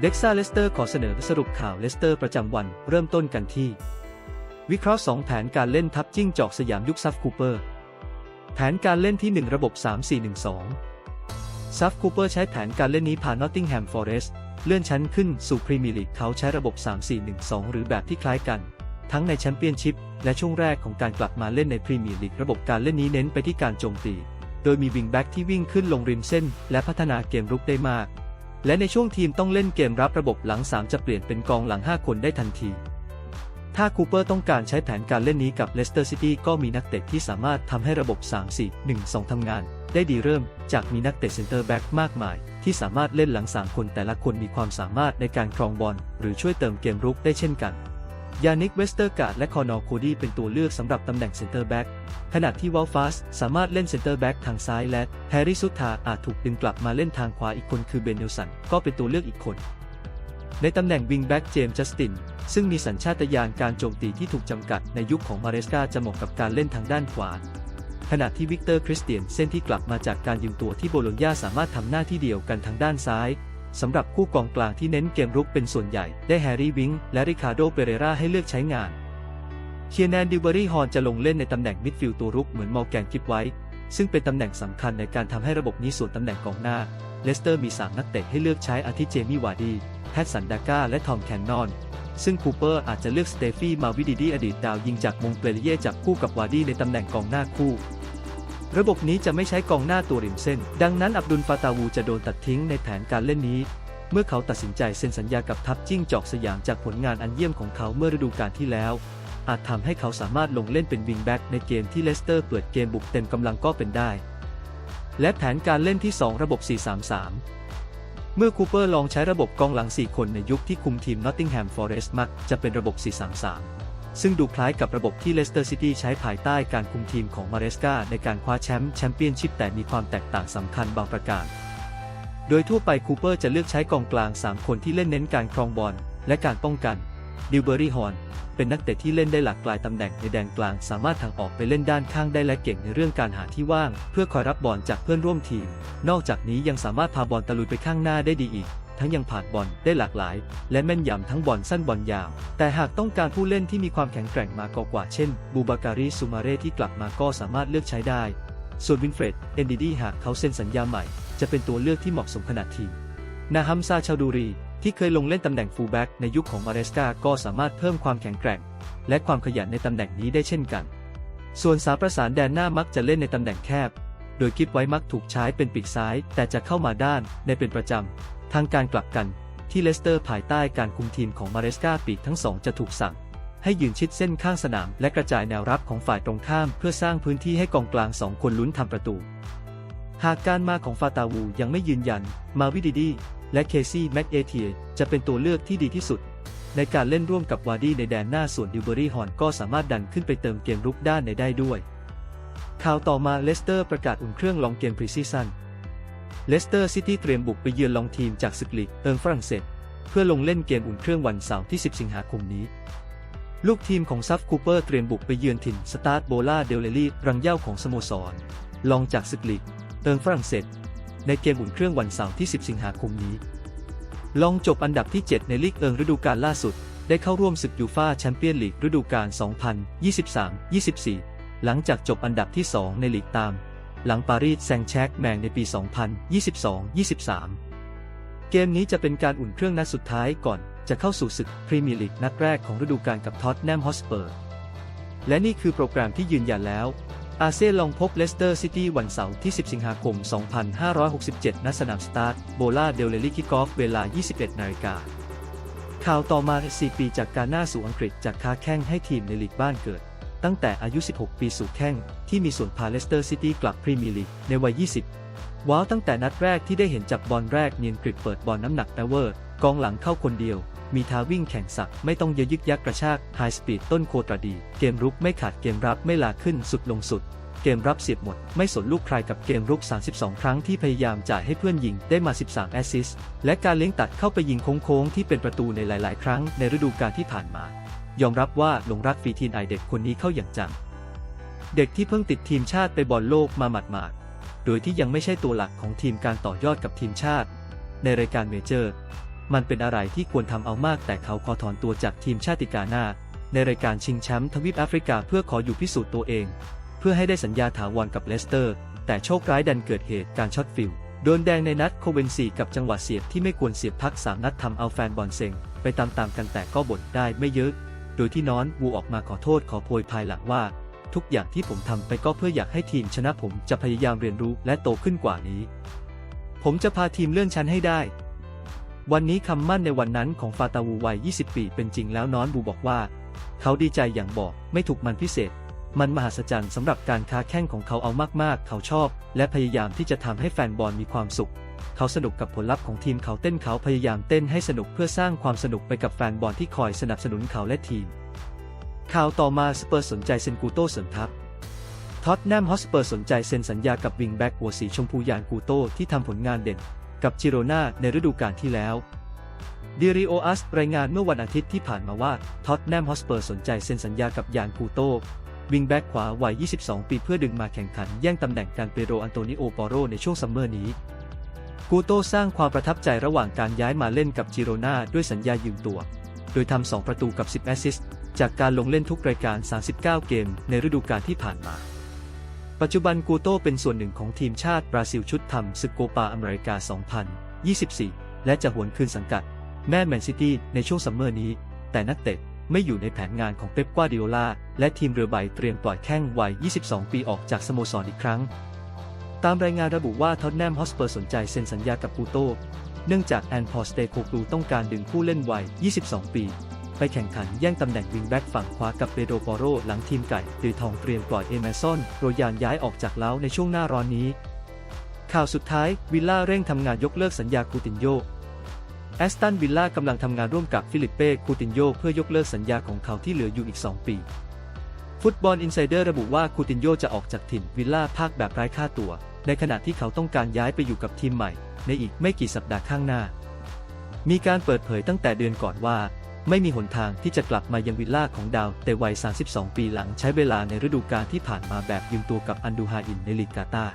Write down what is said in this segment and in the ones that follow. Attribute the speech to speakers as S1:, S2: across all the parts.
S1: เด็กซ่าเลสเตอร์ขอเสนอสรุปข่าวเลสเตอร์ประจำวันเริ่มต้นกันที่ วิเคราะห์ 2 แผนการเล่นทับจิ้งจอกสยามยุคซัฟคูเปอร์ แผนการเล่นที่ 1 ระบบ 3-4-1-2 ซัฟคูเปอร์ใช้แผนการเล่นนี้ผ่านนอตติงแฮมฟอเรสต์เลื่อนชั้นขึ้นสู่พรีเมียร์ลีกเขาใช้ระบบ 3-4-1-2 หรือแบบที่คล้ายกัน ทั้งในแชมเปี้ยนชิพและช่วงแรกของการกลับมาเล่นในพรีเมียร์ลีกระบบการเล่นนี้เน้นไปที่การโจมตี โดยมีวิงแบ็กที่วิ่งขึ้นลงริมเส้น และพัฒนาเกมรุกได้มาก และในช่วงทีมต้องเล่นเกมรับระบบหลัง 3 จะเปลี่ยนเป็นกองหลัง 5 คนได้ทันที ถ้าคูเปอร์ต้องการใช้แผนการเล่นนี้กับเลสเตอร์ซิตี้ก็มีนักเตะที่สามารถทำให้ระบบ 3-4-1-2 ทำงาน ได้ดีเริ่มจากมีนักเตะเซนเตอร์แบ็กมากมาย ที่สามารถเล่นหลัง 3 คนแต่ละคนมีความสามารถในการครองบอลหรือช่วยเติมเกมรุกได้เช่นกัน ยานิกเวสเตอร์การ์ดและคอนอร์โคดีเป็นตัวเลือกสำหรับตำแหน่งเซนเตอร์แบ็กขณะที่วอลฟาสสามารถเล่นเซนเตอร์แบ็กทางซ้ายและแฮร์รี่ซุธาอาจถูกดึงกลับมาเล่นทางขวาอีกคนคือเบนเนลสันก็เป็นตัวเลือกอีกคน ในตำแหน่งวิงแบ็กเจมส์จัสติน ซึ่งมีสัญชาตญาณการโจมตีที่ถูกจำกัดในยุคของมาเรสกาจะเหมาะกับการเล่นทางด้านขวา ขณะที่วิกเตอร์คริสเตียนเส้นที่กลับมาจากการยืมตัวที่โบโลญญาสามารถทำหน้าที่เดียวกันทางด้านซ้าย สำหรับคู่กองกลางที่เน้นเกมรุกเป็นส่วนใหญ่ ได้แฮร์รี่วิงและริคาโดเปเรราให้เลือกใช้งานเคียแนนดิวเบอรี่ฮอนจะลงเล่นในตำแหน่งมิดฟิลด์ตัวรุกเหมือนมอร์แกนกิฟไว้ ซึ่งเป็นตำแหน่งสำคัญในการทำให้ระบบนี้ส่วนตำแหน่งกองหน้า เลสเตอร์มี 3 นักเตะให้เลือกใช้อาทิเจมี่วาร์ดี แพทสันดาก้า และทอมแคนนอนซึ่งคูเปอร์อาจจะเลือกสเตฟี่มาวิดีดีอดีตดาวยิงจากมงเปเลียจับคู่กับวาร์ดีในตำแหน่งกองหน้าคู่ ระบบนี้จะไม่ใช้กองหน้าตัวริมเส้น ดังนั้นอับดุลฟาตาวูจะโดนตัดทิ้งในแผนการเล่นนี้ เมื่อเขาตัดสินใจเซ็นสัญญากับทัพจิ้งจอกสยามจากผลงานอันเยี่ยมของเขาเมื่อฤดูกาลที่แล้ว อาจทำให้เขาสามารถลงเล่นเป็นวิงแบ็กในเกมที่เลสเตอร์เปิดเกมบุกเต็มกำลังก็เป็นได้ และแผนการเล่นที่ 2 ระบบ 4-3-3เมื่อคูเปอร์ลองใช้ระบบกองหลัง 4 คนในยุคที่คุมทีมนอตติงแฮมฟอเรสต์มักจะเป็นระบบ 4-3-3 ซึ่งดูคล้ายกับระบบที่เลสเตอร์ซิตี้ใช้ภายใต้การคุมทีมของมาเรสกาในการคว้าแชมป์แชมเปี้ยนชิพแต่มีความแตกต่างสำคัญบางประการ โดยทั่วไปคูเปอร์จะเลือกใช้กองกลาง 3 คนที่เล่นเน้นการครองบอลและการป้องกัน ดิวเบอรี่ฮอนเป็นนักเตะที่เล่นได้หลากหลายตำแหน่งในแดนกลาง สามารถทางออกไปเล่นด้านข้างได้และเก่งในเรื่องการหาที่ว่าง เพื่อคอยรับบอลจากเพื่อนร่วมทีม นอกจากนี้ยังสามารถพาบอลตะลุยไปข้างหน้าได้ดีอีก ทั้งยังผ่านบอลได้หลากหลาย และแม่นยำทั้งบอลสั้นบอลยาว แต่หากต้องการผู้เล่นที่มีความแข็งแกร่งมากกว่า เช่น บูบาการีซูมาเร่ที่กลับมาก็สามารถเลือกใช้ได้ ส่วนวินเฟรดเอนดิดีหากเขาเซ็นสัญญาใหม่ จะเป็นตัวเลือกที่เหมาะสมขนาดทีมนาฮัมซาชาดูรีที่เคยลงเล่นตำแหน่งฟูลแบ็กในยุคของมาเรสกาก็สามารถเพิ่มความแข็งแกร่ง และความขยันในตำแหน่งนี้ได้เช่นกัน ส่วนสาประสานแดนหน้ามักจะเล่นในตำแหน่งแคบ โดยกิฟไว้มักถูกใช้เป็นปีกซ้าย แต่จะเข้ามาด้านในเป็นประจำ ทางการกลับกัน ที่เลสเตอร์ภายใต้การคุมทีมของมาเรสกาปีกทั้งสองจะถูกสั่ง ให้ยืนชิดเส้นข้างสนาม และกระจายแนวรับของฝ่ายตรงข้าม เพื่อสร้างพื้นที่ให้กองกลางสองคนลุ้นทำประตู หากการมาของฟาตาวูยังไม่ยืนยัน มาวิดีดี และเคซี่แม็กเอเทียจะเป็นตัวเลือกที่ดีที่สุดในการเล่นร่วมกับวาร์ดี้ในแดนหน้าส่วนดิวเบอรี่ฮอนก็สามารถดันขึ้นไปเติมเกมรุกด้านในได้ด้วย ข่าวต่อมาเลสเตอร์ประกาศอุ่นเครื่องลองเกมพรีซีซั่นเลสเตอร์ซิตี้เตรียมบุกไปเยือนลองทีมจากศึกลีกเอิงฝรั่งเศส เพื่อลงเล่นเกมอุ่นเครื่องวันเสาร์ที่ 10 สิงหาคมนี้ ลูกทีมของซัฟคูเปอร์เตรียมบุกไปเยือนถิ่นสตาร์ทโบลาเดลเลลี่รังเย่าของสโมสรลองจากศึกลีกเอิงฝรั่งเศส ในเกมอุ่นเครื่องวันเสาร์ที่ 10 สิงหาคมนี้ลองจบอันดับที่ 7 ในลีกเอิงฤดูกาลล่าสุด ได้เข้าร่วมศึกยูฟ่าแชมเปี้ยนลีกฤดูกาล2023-24 หลังจากจบอันดับที่ 2 ในลีกตาม หลังปารีสแซงแชกแมงในปี 2022-23 เกมนี้จะเป็นการอุ่นเครื่องนัดสุดท้ายก่อนจะเข้าสู่ศึกพรีเมียร์ลีกนัดแรกของฤดูกาลกับท็อตแนมฮอสเปอร์ และนี่คือโปรแกรมที่ยืนยันแล้ว อาเซียนลองพบเลสเตอร์ซิตี้วันเสาร์ที่ 10 สิงหาคม 2567 ณ สนามสตาร์ทโบลาเดลเลลี่คิกอฟเวลา 21 นาฬิกาข่าวต่อมา 4 ปีจากการหน้าสู่อังกฤษจากค้าแข้งให้ทีมในลีกบ้านเกิด ตั้งแต่อายุ 16 ปีสู่แข้ง ที่มีส่วนพาเลสเตอร์ซิตี้กลับพรีเมียร์ลีกในวัย 20 ว้าวตั้งแต่นัดแรกที่ได้เห็นจับบอลแรกเนียนกริดเปิดบอลน้ำหนักแอเวอร์ กองหลังเข้าคนเดียว มีท้าวิ่งแข่งสักไม่ต้องเยอะยึกยักกระชากไฮสปีดต้นโคตรดี เกมรุกไม่ขาดเกมรับไม่ลาขึ้นสุดลงสุดเกมรับเสียบหมด ไม่สนลูกใครกับเกมรุก 32 ครั้งที่พยายามจ่ายให้เพื่อนยิงได้มา 13 แอสซิสต์และการเลี้ยงตัดเข้าไปยิงโค้งๆที่เป็นประตูในหลาย ๆ ครั้งในฤดูกาลที่ผ่านมา ยอมรับว่าหลงรักฟีทีนไอเด็กคนนี้เข้าอย่างจัง เด็กที่เพิ่งติดทีมชาติไปบอลโลกมาหมาดๆ โดยที่ยังไม่ใช่ตัวหลักของทีมการต่อยอดกับทีมชาติ ในรายการเมเจอร์ มันเป็นอะไรที่ควรทำเอามาก แต่เขาขอถอนตัวจากทีมชาติกาหน้า ในรายการชิงแชมป์ทวีปแอฟริกาเพื่อขออยู่พิสูจน์ตัวเอง เพื่อให้ได้สัญญาถาวรกับเลสเตอร์ แต่โชคร้ายดันเกิดเหตุการช็อตฟิลโดนแดงในนัดโคเวนซีกับจังหวะเสียบที่ไม่ควรเสียบพักสามนัดทำเอาแฟนบอลเซ็งไปตามๆกันแต่ก็บ่นได้ไม่เยอะ โดยที่น้อนวูออกมาขอโทษขอโพยภายหลังว่า ทุกอย่างที่ผมทำไปก็เพื่ออยากให้ทีมชนะผมจะพยายามเรียนรู้และโตขึ้นกว่านี้ ผมจะพาทีมเลื่อนชั้นให้ได้ วันนี้คำมั่นในวันนั้นของฟาตาวูวัย 20 ปีเป็นจริงแล้วน้อนบูบอกว่า เขาดีใจอย่างบอกไม่ถูกมันพิเศษ มันมหัศจรรย์สำหรับการค้าแข่งของเขาเอามากๆ เขาชอบ และพยายามที่จะทำให้แฟนบอลมีความสุข เขาสนุกกับผลลัพธ์ของทีมเขาเต้นเขาพยายามเต้นให้สนุกเพื่อสร้างความสนุกไปกับแฟนบอลที่คอยสนับสนุนเขาและทีม ข่าวต่อมาสเปอร์สนใจเซนกูโตเสริมทัพท็อตแนมฮอสเปอร์สนใจเซ็นสัญญากับวิงแบ็กหัวสีชมพูยานกูโตที่ทำผลงานเด่น กับจิโรนาในฤดูกาลที่แล้วดิริโออัสรายงานเมื่อวันอาทิตย์ที่ผ่านมาว่าท็อตแนมฮอสเปอร์สนใจเซ็นสัญญากับยานกูโตวิงแบ็กขวาวัย 22 ปีเพื่อดึงมาแข่งขันแย่งตำแหน่งการเปโรอันโตนิโอปอโรในช่วงซัมเมอร์นี้ กูโต้สร้างความประทับใจระหว่างการย้ายมาเล่นกับจิโรนาด้วยสัญญายืมตัว โดยทำ 2 ประตูกับ 10 แอสซิสต์จากการลงเล่นทุกรายการ 39 เกมในฤดูกาลที่ผ่านมา ปัจจุบันกูโต้เป็นส่วนหนึ่งของทีมชาติบราซิลชุดทำซึกโกปาอเมริกา 2024 และจะหวนคืนสังกัด แม่แมนซิตี้ในช่วงซัมเมอร์นี้ แต่นักเตะไม่อยู่ในแผนงานของเป๊ปกวาดิโอลาและทีมเรือใบเตรียมปล่อยแข้งวัย 22 ปีออกจากสโมสรอีกครั้ง ตามรายงานระบุว่าท็อตแนมฮอสเปอร์สนใจเซ็นสัญญากับกูโตเนื่องจากแอนพอสเตโคกลูต้องการดึงผู้เล่นวัย 22 ปี ไปแข่งขันแย่งตำแหน่งวิงแบ็กฝั่งขวากับเปโดปอโรหลังทีมไก่ตือทองเตรียมปล่อยเอเมซอนโรยานย้ายออกจากเล้าในช่วงหน้าร้อนนี้ ข่าวสุดท้ายวิลล่าเร่งทำงานยกเลิกสัญญาคูตินโยแอสตันวิลล่ากำลังทำงานร่วมกับฟิลิปเป้คูตินโยเพื่อยกเลิกสัญญาของเขาที่เหลืออยู่อีก 2 ปีฟุตบอลอินไซเดอร์ระบุว่าคูตินโยจะออกจากถิ่นวิลล่าภาคแบบไร้ค่าตัว ในขณะที่เขาต้องการย้ายไปอยู่กับทีมใหม่ ในอีกไม่กี่สัปดาห์ข้างหน้า มีการเปิดเผยตั้งแต่เดือนก่อนว่า ไม่มีหนทางที่จะกลับมายังวิลล่าของดาว แต่วัย 32 ปีหลังใช้เวลาในฤดูกาลที่ผ่านมาแบบยืมตัวกับอันดูฮาอินในลีกกาตา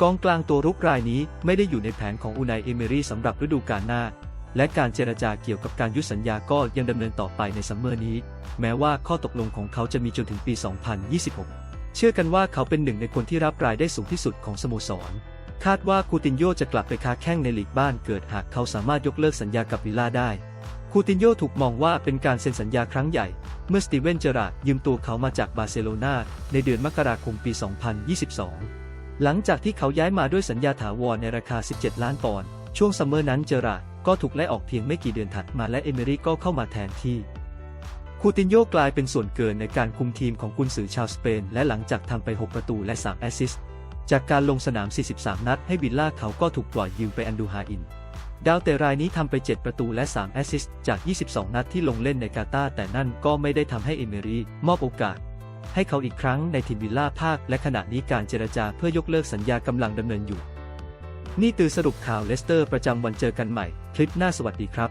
S1: กองกลางตัวรุกรายนี้ไม่ได้อยู่ในแผนของอูนายเอเมรีสำหรับฤดูกาลหน้า และการเจรจาเกี่ยวกับการยุสัญญาก็ยังดำเนินต่อไปในซัมเมอร์นี้ แม้ว่าข้อตกลงของเขาจะมีจนถึงปี 2026 เชื่อกันว่าเขาเป็นหนึ่งในคนที่รับรายได้สูงที่สุดของสโมสร คาดว่าคูตินโยจะกลับไปค้าแข้งในลีกบ้านเกิดหากเขาสามารถยกเลิกสัญญากับวิลล่าได้ คูตินโยถูกมองว่าเป็นการเซ็นสัญญาครั้งใหญ่ เมื่อสตีเวนเจอราร์ดยืมตัวเขามาจากบาร์เซโลนาในเดือนมกราคมปี 2022 หลังจากที่เขาย้ายมาด้วยสัญญาถาวรในราคา 17 ล้านปอนด์ ช่วงซัมเมอร์นั้นเจอราร์ดก็ถูกไล่ออกเพียงไม่กี่เดือนถัดมาและเอเมรี่ก็เข้ามาแทนที่ คูตินโยกลายเป็นส่วนเกินในการคุมทีมของกุนซือชาวสเปน และหลังจากทำไป 6 ประตูและ 3 แอสซิสต์จากการลงสนาม 43 นัดให้วิลล่าเขาก็ถูกปล่อยยืมไปอันดูฮาอิน ดาวเตะรายนี้ทำไป 7 ประตูและ 3 แอสซิสต์จาก 22 นัดที่ลงเล่นในกาตาร์แต่นั่นก็ไม่ได้ทำให้เอเมรีมอบโอกาส ให้เขาอีกครั้งในทีมวิลล่าภาค และขณะนี้การเจรจาเพื่อยกเลิกสัญญากำลังดำเนินอยู่ นี่ตือสรุปข่าวเลสเตอร์ประจำวันเจอกันใหม่ คลิปหน้าสวัสดีครับ